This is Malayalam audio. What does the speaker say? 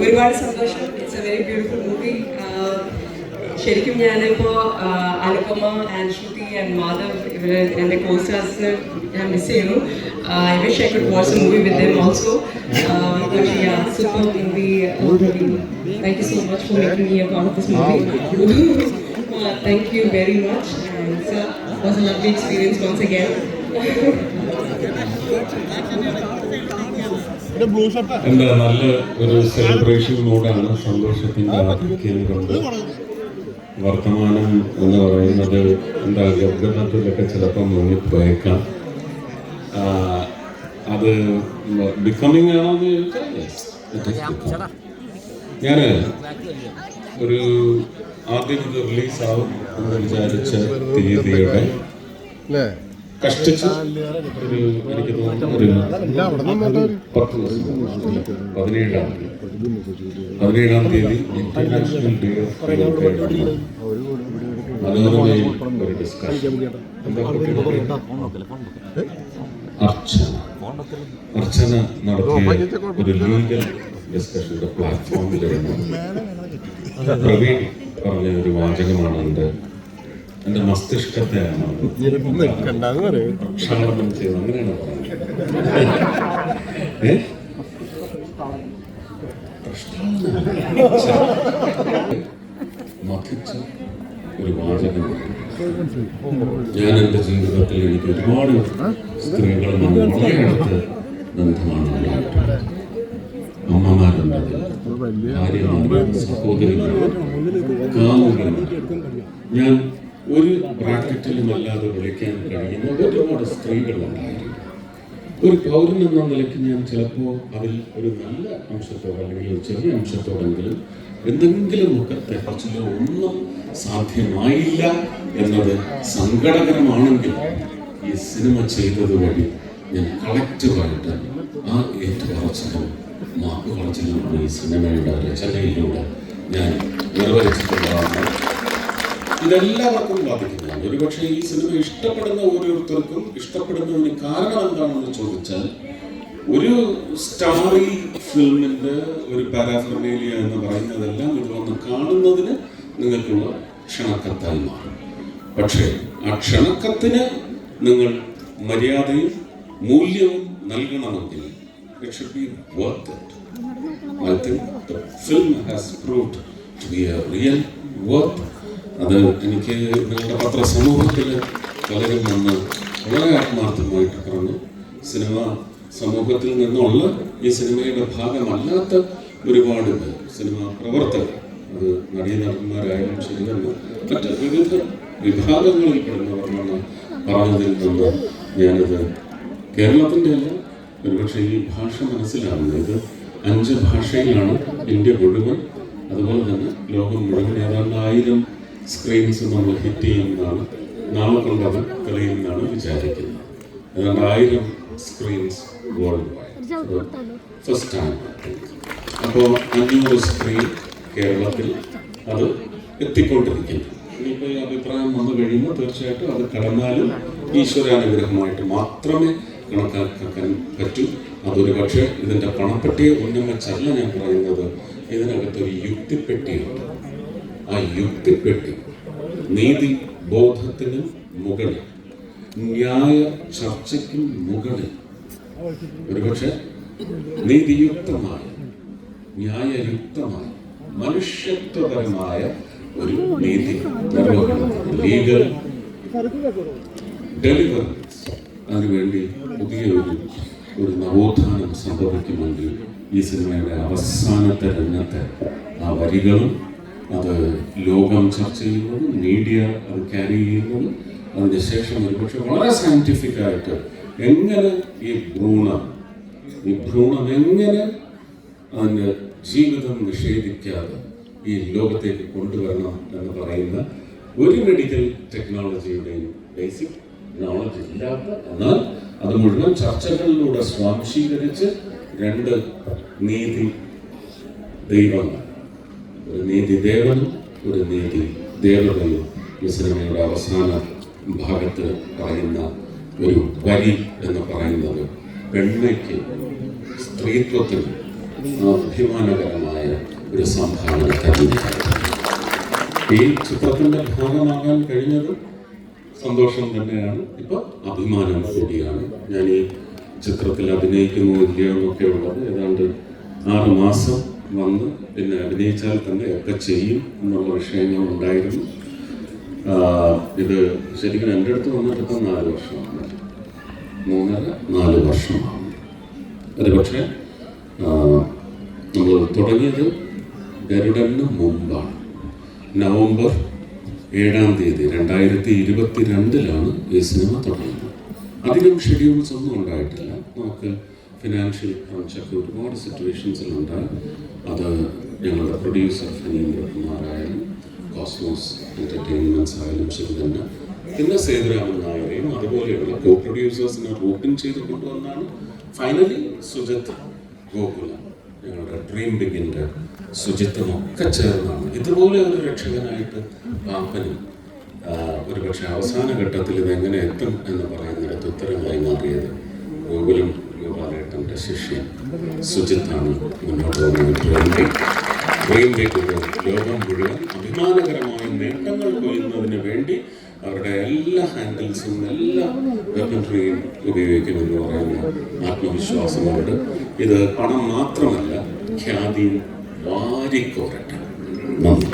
ഒരുപാട് സന്തോഷം it's a very beautiful movie ശരിക്കും ഞാനിപ്പോൾ അനുപമ ആൻഡ് ശ്രുതി ആൻഡ് മാധവ് ഇവർ എൻ്റെ കോഴ്സാസിന് ഞാൻ മിസ് ചെയ്യുന്നു I wish I could watch a movie with them also super movie thank you so much for making me a part of this movie thank you very much and sir was a lovely experience once again എന്താ നല്ല ഒരു സെലിബ്രേഷൻ മൂഡാണ് സന്തോഷത്തിന്റെ ആധിക്യം കൊണ്ട് വർത്തമാനം എന്ന് പറയുന്നത് എന്താ ഗദ്ഗതത്തിലൊക്കെ ചിലപ്പോൾ മുങ്ങിപ്പോയേക്കാം. അത് ബിക്കമിങ് ചോദിച്ചാൽ it is ഞാൻ ഒരു ആദ്യം ഇത് റിലീസ് ആവും എന്ന് വിചാരിച്ച തീയതിയുടെ കഷ്ടിച്ച് ഒരു എനിക്ക് തോന്നുന്നു പത്ത് ദിവസം പതിനേഴാം പതിനേഴാം തീയതി ഇന്റർനാഷണൽ ഡേ ഓഫ് മനോരമയിൽ ഒരു ഡിസ്കഷൻ? അർച്ചന അർച്ചന നടത്തിയ ഒരു ലീഗൽ ഡിസ്കഷന്റെ പ്ലാറ്റ്ഫോമിലാണ് പ്രവീൺ പറഞ്ഞ ഒരു വാചകമാണ് എന്റെ എന്റെ മസ്തിഷ്കത്തെയാണ് ക്ഷാളനം ചെയ്തത് അങ്ങനെയാണ് പറഞ്ഞത്. ഒരു വാചകം ഞാൻ എന്റെ ജീവിതത്തിൽ എനിക്ക് ഒരുപാട് സ്ത്രീകളുമായി വളരെ അടുത്ത് ബന്ധമാണ് അമ്മമാരുണ്ടത് കാമുകന്മാർ ഞാൻ ഒരു ബ്രാക്കറ്റിലും അല്ലാതെ വിളിക്കാൻ കഴിയുന്ന ഒരുപാട് സ്ത്രീകളുണ്ടായിരുന്നു. ഒരു പൗരൻ എന്ന നിലയ്ക്ക് ഞാൻ ചിലപ്പോൾ അതിൽ ഒരു നല്ല അംശത്തോടെ അല്ലെങ്കിൽ ഒരു ചെറിയ അംശത്തോടെങ്കിലും എന്തെങ്കിലുമൊക്കെ തെറ്റിലോ ഒന്നും സാധ്യമായില്ല എന്നത് സങ്കടകരമാണെങ്കിൽ ഈ സിനിമ ചെയ്തത് വഴി ഞാൻ കളക്റ്റീവായിട്ട് ആ ഏറ്റുപറച്ചിലും മാപ്പ് പറച്ചിലും ഈ സിനിമയുടെ രചനയിലൂടെ ഞാൻ നിർവഹിച്ചിട്ടുള്ളതാണ്. ഇതെല്ലാവർക്കും ബാധിക്കുന്നതാണ്. ഒരുപക്ഷെ ഈ സിനിമ ഇഷ്ടപ്പെടുന്ന ഓരോരുത്തർക്കും ഇഷ്ടപ്പെടുന്നതിന് കാരണം എന്താണെന്ന് ചോദിച്ചാൽ ഒരു സ്റ്റാറി ഫിലിമിന്റെ ഒരു പാരാഫർമേലിയ എന്ന് പറയുന്നതെല്ലാം ഇത് വന്ന് കാണുന്നതിന് നിങ്ങൾക്കുള്ള ക്ഷണക്കത്തായി മാറും. പക്ഷേ ആ ക്ഷണക്കത്തിന് നിങ്ങൾ മര്യാദയും മൂല്യവും നൽകണമെങ്കിൽ it should be worth it I think film has has to be a real worth. അത് എനിക്ക് നിങ്ങളുടെ പത്രസമൂഹത്തിൽ പലരും വന്ന് വളരെ ആത്മാർത്ഥമായിട്ട് പറഞ്ഞു. സിനിമ സമൂഹത്തിൽ നിന്നുള്ള ഈ സിനിമയുടെ ഭാഗമല്ലാത്ത ഒരുപാട് സിനിമ പ്രവർത്തകർ അത് നടീനടന്മാരായാലും ശരി തന്നെ മറ്റ് വിവിധ വിഭാഗങ്ങളിൽ പെടുന്നവർന്നാണ് പറഞ്ഞതിൽ നിന്ന് ഞാനിത് കേരളത്തിന്റെ അല്ല ഒരുപക്ഷെ ഈ ഭാഷ മനസ്സിലാവുന്നത് ഇത് അഞ്ച് ഭാഷയിലാണ് ഇന്ത്യ മുഴുവൻ. അതുപോലെ തന്നെ ലോകം മുഴുവൻ ഏതാണ്ട് ആയിരം സ്ക്രീൻസ് നമ്മൾ ഹിറ്റ് ചെയ്യുന്നതാണ്. നാളെ കൊണ്ടത് തെളിയുമെന്നാണ് വിചാരിക്കുന്നത്. ഏതാണ്ട് ആയിരം screens world wide first time അപ്പോൾ അഞ്ഞൂറ് സ്ക്രീൻ കേരളത്തിൽ അത് എത്തിക്കൊണ്ടിരിക്കുന്നു. ഇനിയിപ്പോൾ ഈ അഭിപ്രായം വന്നു കഴിയുമ്പോൾ തീർച്ചയായിട്ടും അത് കടന്നാലും ഈശ്വരാനുഗ്രഹമായിട്ട് മാത്രമേ കണക്കാക്കാൻ പറ്റൂ. അതൊരു പക്ഷേ ഇതിന്റെ പണപ്പെട്ടിയെ ഉന്നമിച്ചല്ല ഞാൻ പറയുന്നത്. ഇതിനകത്തൊരു യുക്തിപ്പെട്ടിയുണ്ട്. ആ യുക്തിപ്പെട്ടി. നീതി ബോധത്തിന് മുകളിൽ. ന്യായ ചർച്ചയ്ക്കും മുകളിൽ. ഒരുപക്ഷെ നീതിയുക്തമായ ന്യായയുക്തമായ മനുഷ്യത്വപരമായ ഒരു നീതി നിർവഹണം. Legal deliverance. അതിനുവേണ്ടി പുതിയ ഒരു ഒരു നവോത്ഥാനം സംഭവിക്കുമെങ്കിൽ ഈ സിനിമയുടെ അവസാനത്തെ രംഗത്തെ ആ വരികളും അത് ലോകം ചർച്ച ചെയ്യുന്നത് മീഡിയ അത് ക്യാരി ചെയ്യുന്നത് അതിന് ശേഷം ഒരുപക്ഷെ വളരെ സയന്റിഫിക് ആയിട്ട് എങ്ങനെ ഈ ഭ്രൂണം ഈ ഭ്രൂണം എങ്ങനെ അതിന്റെ ജീവിതം നിഷേധിക്കാതെ ഈ ലോകത്തേക്ക് കൊണ്ടുവരണം എന്ന് പറയുന്ന ഒരു മെഡിക്കൽ ടെക്നോളജിയുടെയും ബേസിക് നോളജ് ഇല്ലാത്ത എന്നാൽ അത് മുഴുവൻ ചർച്ചകളിലൂടെ സ്വാംശീകരിച്ച് രണ്ട് നീതി ദൈവങ്ങൾ ഒരു നീതി ദേവനും ഒരു നീതി ദേവതയും. സിനിമയുടെ അവസാന ഭാഗത്ത് പറയുന്ന ഒരു വരി എന്ന് പറയുന്നത് പെണ്മയ്ക്ക് സ്ത്രീത്വത്തിന് അഭിമാനകരമായ ഒരു സംഭാവന തരുന്നതായിരുന്നു ഈ ചിത്രത്തിന്റെ ഭാഗമാകാൻ കഴിഞ്ഞത് സന്തോഷം തന്നെയാണ്. ഇപ്പൊ അഭിമാനം കൂടിയാണ്. ഞാൻ ഈ ചിത്രത്തിൽ അഭിനയിക്കുന്നു ഇല്ലയോ എന്നൊക്കെ ഉള്ളത്. ഏതാണ്ട് ആറ് മാസം വന്ന്. പിന്നെ അഭിനയിച്ചാൽ തന്നെ ഒക്കെ ചെയ്യും എന്നുള്ള വിഷയങ്ങൾ ഉണ്ടായിരുന്നു. ഇത് ശരിക്കും എന്റെ അടുത്ത് വന്നിട്ട് നാല് വർഷമാണ്. മൂന്നര നാല് വർഷമാണ്. അത് പക്ഷേ നമ്മൾ തുടങ്ങിയത് ഗരുഡന് മുമ്പാണ്. നവംബർ ഏഴാം തീയതി രണ്ടായിരത്തി ഇരുപത്തി രണ്ടിലാണ് ഈ സിനിമ തുടങ്ങുന്നത് അധികം ഷെഡ്യൂൾസ് ഒന്നും ഉണ്ടായിട്ടില്ല. നമുക്ക് ഫിനാൻഷ്യൽ ക്രഞ്ചൊക്കെ ഒരുപാട് സിറ്റുവേഷൻസിലുണ്ട് അത് ഞങ്ങളുടെ പ്രൊഡ്യൂസർ ഫനീന്ദ്രകുമാറായാലും കോസ്മോസ് എന്റർടൈൻമെന്റ്സ് ആയാലും ശരി തന്നെ. പിന്നെ സേതുരാമൻ നായരെയും അതുപോലെയുള്ള കോ പ്രൊഡ്യൂസേഴ്സിനെ റൂട്ടിൻ ചെയ്ത് കൊണ്ടുവന്നാണ്. ഫൈനലി സുജിത്ത് ഗോകുലം ഞങ്ങളുടെ ഡ്രീം ബിഗിന്റെ ശുചിത്വമൊക്കെ ചേർന്നാണ്. ഇതുപോലെ ഒരു രക്ഷകനായിട്ട് പാപ്പനും ഒരു പക്ഷേ അവസാന ഘട്ടത്തിൽ ഇത് എങ്ങനെ എത്തും എന്ന് പറയുന്നിടത്ത് ഉത്തരമായി മാറിയത് ഗോകുലം ഗോപാലേട്ടന്റെ ശിഷ്യൻ സുജിത്താണ് മുന്നോട്ട് വന്നത് വേണ്ടി ലോകം മുഴുവൻ അഭിമാനകരമായ നേട്ടങ്ങൾ കൊയ്യുന്നതിന് വേണ്ടി അവരുടെ എല്ലാ ഹാൻഡിൽസും എല്ലാ വെപ്പൻട്രിയും ഉപയോഗിക്കുമെന്ന് പറയുന്ന ആത്മവിശ്വാസമുണ്ട്. ഇത് പണം മാത്രമല്ല ഖ്യാതി വാരിക്കോരട്ടെ. നന്ദി.